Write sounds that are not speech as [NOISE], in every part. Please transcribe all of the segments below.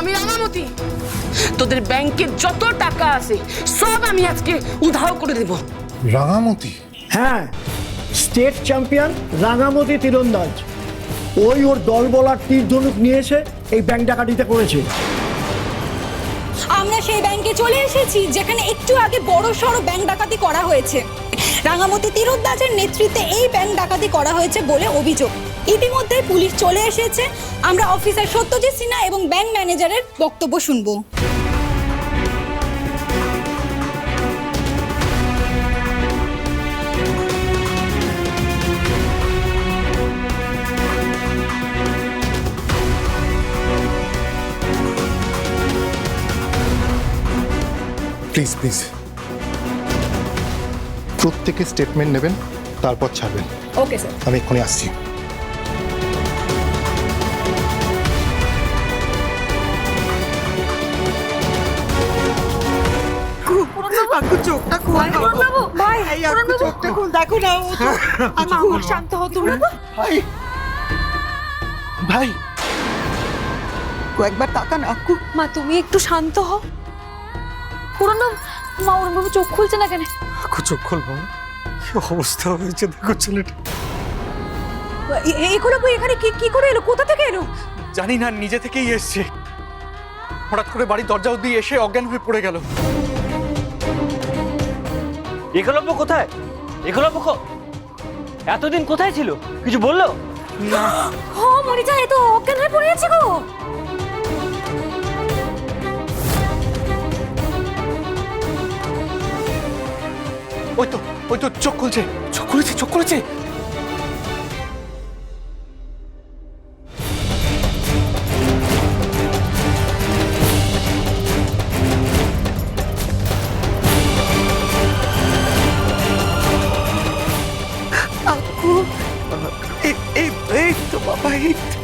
আমি রাঙামতি। তোদের ব্যাংকের যত টাকা আছে সব আমি আজকে উধাও করে দেব। রাঙামতি? হ্যাঁ স্টেট চ্যাম্পিয়ন রাঙামতি তীরন্দাজ। ওই ওর দল বলার তীর ধনুক নিয়েছে এই ব্যাংক ডাকাতিতে করেছে আমরা সেই ব্যাংকে চলে এসেছি যেখানে একটু আগে বড় সড় ব্যাংক ডাকাতি করা হয়েছে। রাঙামতি তীরোদ্দাজের নেতৃত্বে এই ব্যাংক ডাকাতি করা হয়েছে বলে অভিযোগ। ইতিমধ্যে পুলিশ চলে এসেছে। আমরা অফিসার সত্যজিৎ সিনহা এবং ব্যাংক ম্যানেজারের বক্তব্য শুনব। প্লিজ প্লিজ প্রত্যেকে স্টেটমেন্ট নেবেন তারপর ছাড়বেন। ওকে স্যার আমি এক্ষুনি আসছি। আকু চোখটা খুল বাবু ভাই এই আকু চোখটা খুল দেখো না ও [LAUGHS] শান্ত হও তুমি ভাই। ভাই। একবার তাকান আকু মা তুমি একটু শান্ত হও। পুরনো মা ওরমভাবে চোখ খুলছে না কেন? আকু চোখ খুলবো না? কি অবস্থা হয়েছে দেখো ছেলেটা। এগুলো বই এখানে? কি কি করে এলো? কোথা থেকে এলো? জানি না নিজে থেকেই এসছে। হঠাৎ করে বাড়ির দরজা দিয়ে এসে অজ্ঞান হয়ে পড়ে গেল। একলব্য কোথায়? একলব্য এতদিন কোথায় ছিল? কিছু বলল? না। ও মরে যায় তো অজ্ঞান হয়ে পড়ে আছে গো। ওই তো ওই তো চোখ খুলছে চোখ খুলেছে চোখ খুলেছে। আকু এই এই এই তো বাবা এই তো।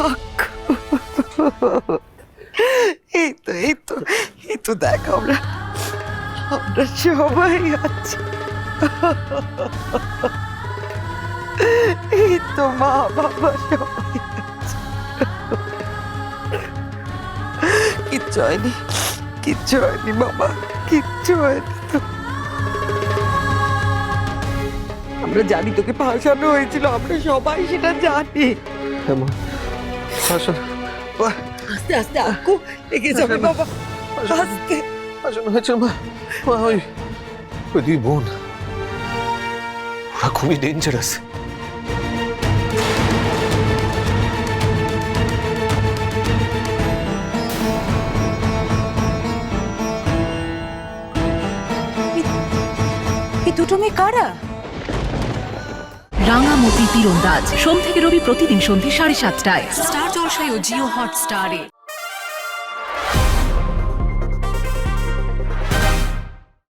আকু। এই তো এই তো এই তো দেখ আমরা। আমরা সবাই আছি। এই তো মা বাবা সবাই কিচ্ছু হয়নি কিচ্ছু হয়নি বাবা কিচ্ছু হয়নি তো। আমরা জানি তোকে ফাঁসানো হয়েছিল আমরা সবাই সেটা জানি। আসুন আস্তে আস্তে আকু লেগে যাবে বাবা। আস্তে। আসুন হয়েছে মা। মা ওই ওই দুই বোন। ওরা খুবই ডেঞ্জারাস এই দুটো মেয়ে কারা? রাঙামতি তীরন্দাজ। সোম থেকে রবি প্রতিদিন সন্ধ্যে সাড়ে সাতটায়। স্টার জলসায় ও জিও হটস্টারে।